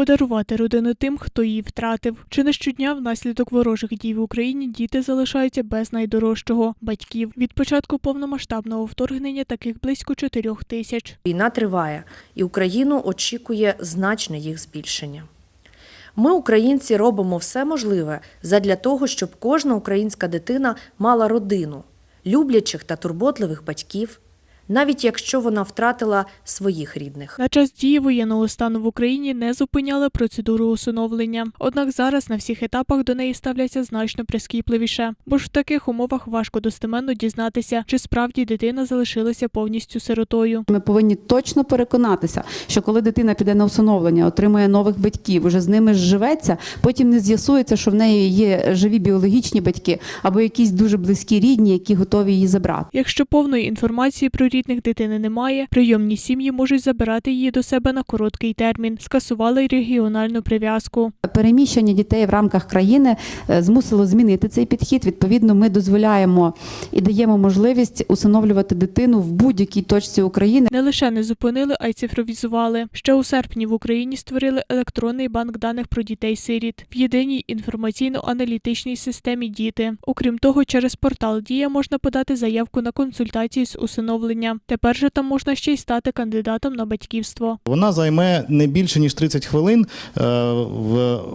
подарувати родину тим, хто її втратив. Чи не щодня внаслідок ворожих дій в Україні діти залишаються без найдорожчого батьків. Від початку повномасштабного вторгнення таких близько чотирьох тисяч. Війна триває, і Україну очікує значне їх збільшення. Ми, українці, робимо все можливе задля того, щоб кожна українська дитина мала родину, люблячих та турботливих батьків, навіть якщо вона втратила своїх рідних. На час дії воєнного стану в Україні не зупиняли процедуру усиновлення. Однак зараз на всіх етапах до неї ставляться значно прискіпливіше, бо ж в таких умовах важко достеменно дізнатися, чи справді дитина залишилася повністю сиротою. Ми повинні точно переконатися, що коли дитина піде на усиновлення, отримує нових батьків, уже з ними зживеться, потім не з'ясується, що в неї є живі біологічні батьки або якісь дуже близькі рідні, які готові її забрати. Якщо повної інформації про рідних дитини немає, прийомні сім'ї можуть забирати її до себе на короткий термін. Скасували й регіональну прив'язку. Переміщення дітей в рамках країни е, змусило змінити цей підхід. Відповідно, ми дозволяємо і даємо можливість усиновлювати дитину в будь-якій точці України. Не лише не зупинили, а й цифровізували. Ще у серпні в Україні створили електронний банк даних про дітей-сиріт в єдиній інформаційно-аналітичній системі діти. Окрім того, через портал Дія можна подати заявку на консультації з усиновлення. Тепер же там можна ще й стати кандидатом на батьківство. Вона займе не більше ніж 30 хвилин, е,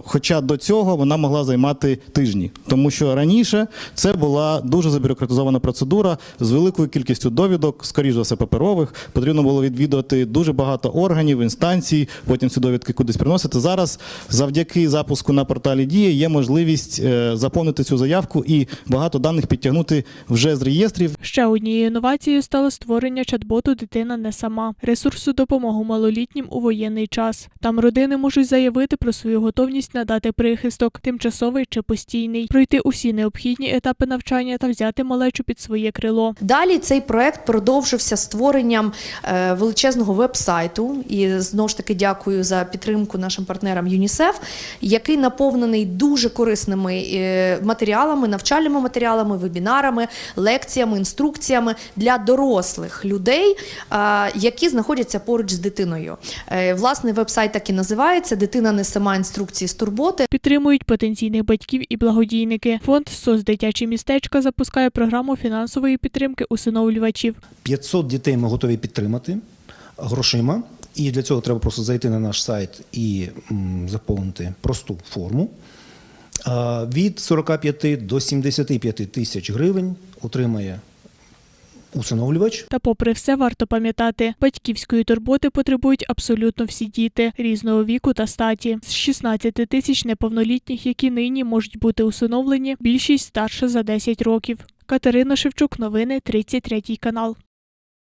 хоча до цього вона могла займати тижні, тому що раніше це була дуже забюрократизована процедура з великою кількістю довідок, скоріш за все паперових. Потрібно було відвідувати дуже багато органів, інстанцій, потім ці довідки кудись приносити. Зараз, завдяки запуску на порталі Дія, є можливість е, заповнити цю заявку і багато даних підтягнути вже з реєстрів. Ще однією інновацією стало створення чат-боту Дитина не сама ресурсу допомогу малолітнім у воєнний час. Там родини можуть заявити про свою готовність надати прихисток, тимчасовий чи постійний, пройти усі необхідні етапи навчання та взяти малечу під своє крило. Далі цей проект продовжився створенням е, величезного веб-сайту. І знову ж таки дякую за підтримку нашим партнерам ЮНІСЕФ, який наповнений дуже корисними е, матеріалами, навчальними матеріалами, вебінарами, лекціями, інструкціями для дорослих людей, е, які знаходяться поруч з дитиною. Е, Власне, веб-сайт так і називається Дитина не сама інструкції з турботи. Підтримують потенційних батьків і благодійники. Фонд СОС дитячі містечка запускає програму фінансової підтримки усиновлювачів. 500 дітей ми готові підтримати грошима. І для цього треба просто зайти на наш сайт і заповнити просту форму. Від 45 до 75 тисяч гривень отримає усиновлювач. Та, попри все, варто пам'ятати, батьківської турботи потребують абсолютно всі діти різного віку та статі. З 16 тисяч неповнолітніх, які нині можуть бути усиновлені, більшість старша за 10 років. Катерина Шевчук, новини 33 канал.